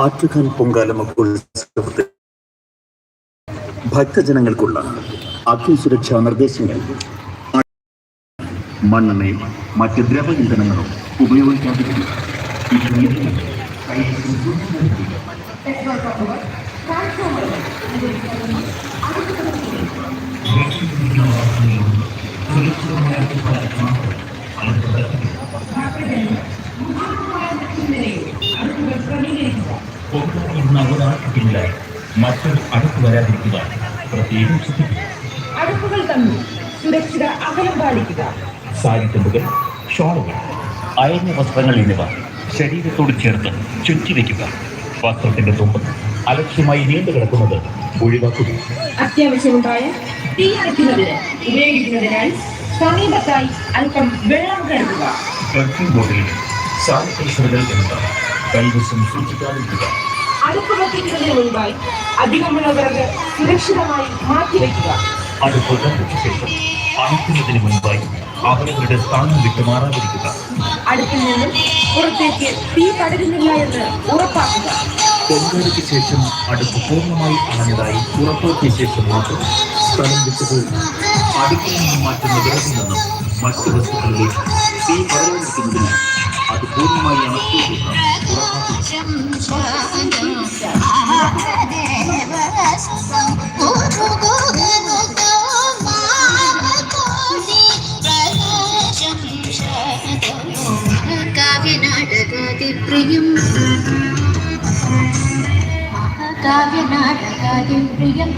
ആറ്റുകാൽ പൊങ്കാല മഹോത്സവത്തിൽ ഭക്തജനങ്ങൾക്കുള്ള അഗ്നിസുരക്ഷാ നിർദ്ദേശങ്ങൾ. മണ്ണെണ്ണയും മറ്റ് ദ്രവ ഇന്ധനങ്ങളും ഉപയോഗിക്കാതിരിക്കുക. Thank പൊങ്കാലയിടുന്ന ഒരാൾക്ക് പിന്നിലായി. മറ്റൊരു അടുത്ത് വരാതിരിക്കുക. പ്രത്യേകം ശ്രദ്ധിക്കുക. അടുപ്പുകൾ തമ്മിൽ സുരക്ഷിത അകലം പാലിക്കുക. സാരിത്തുമ്പുകൾ ഷോളുകൾ അയഞ്ഞ വസ്ത്രങ്ങൾ എന്നിവ ശരീരത്തോട് ചേർത്ത് ചുറ്റിവെക്കുക വസ്ത്രത്തിന്റെ തുമ്പ് അലക്ഷ്യമായി നീണ്ടു കിടക്കുന്നത് ഒഴിവാക്കുക. അത്യാവശ്യമുണ്ടായ തീ അടയ്ക്കുന്നതിന് ഉപയോഗിക്കുന്നതിനായി സമീപത്തായി അല്പം വെള്ളം കരുതുക ബോട്ടിൽ സാനിറ്റൈസറുകൾ എന്നിവ കൈവശം സൂക്ഷിക്കാതിരിക്കുക. അടുപ്പ് കത്തിക്കുന്നതിന് മുൻപായി അധികമുള്ള വിറക് സുരക്ഷിതമായി മാറ്റിവെക്കുക അടുപ്പ് കത്തിച്ച ശേഷം അണയ്ക്കുന്നതിന് മുൻപായി അവരവരുടെ സ്ഥാനം വിട്ടു മാറാതിരിക്കുക. അടുപ്പിൽ നിന്നും പുറത്തേക്ക് തീ പടരുന്നില്ല എന്ന് ഉറപ്പാക്കുക. പൊങ്കാലയ്ക്ക് ശേഷം അടുപ്പ് പൂർണമായി അണഞ്ഞതായി ഉറപ്പാക്കിയ ശേഷം മാത്രം സ്ഥലം വിട്ടുപോകുക അടുപ്പിൽ നിന്നും മാറ്റുന്ന വിറകിൽ നിന്നും മറ്റു വസ്തുക്കളിലേക്ക് തീ പടരാതിരിക്കുന്നതിന് അത് പൂർണമായി ప్రియం కావ్య నాటకాది ప్రియం ప్రియం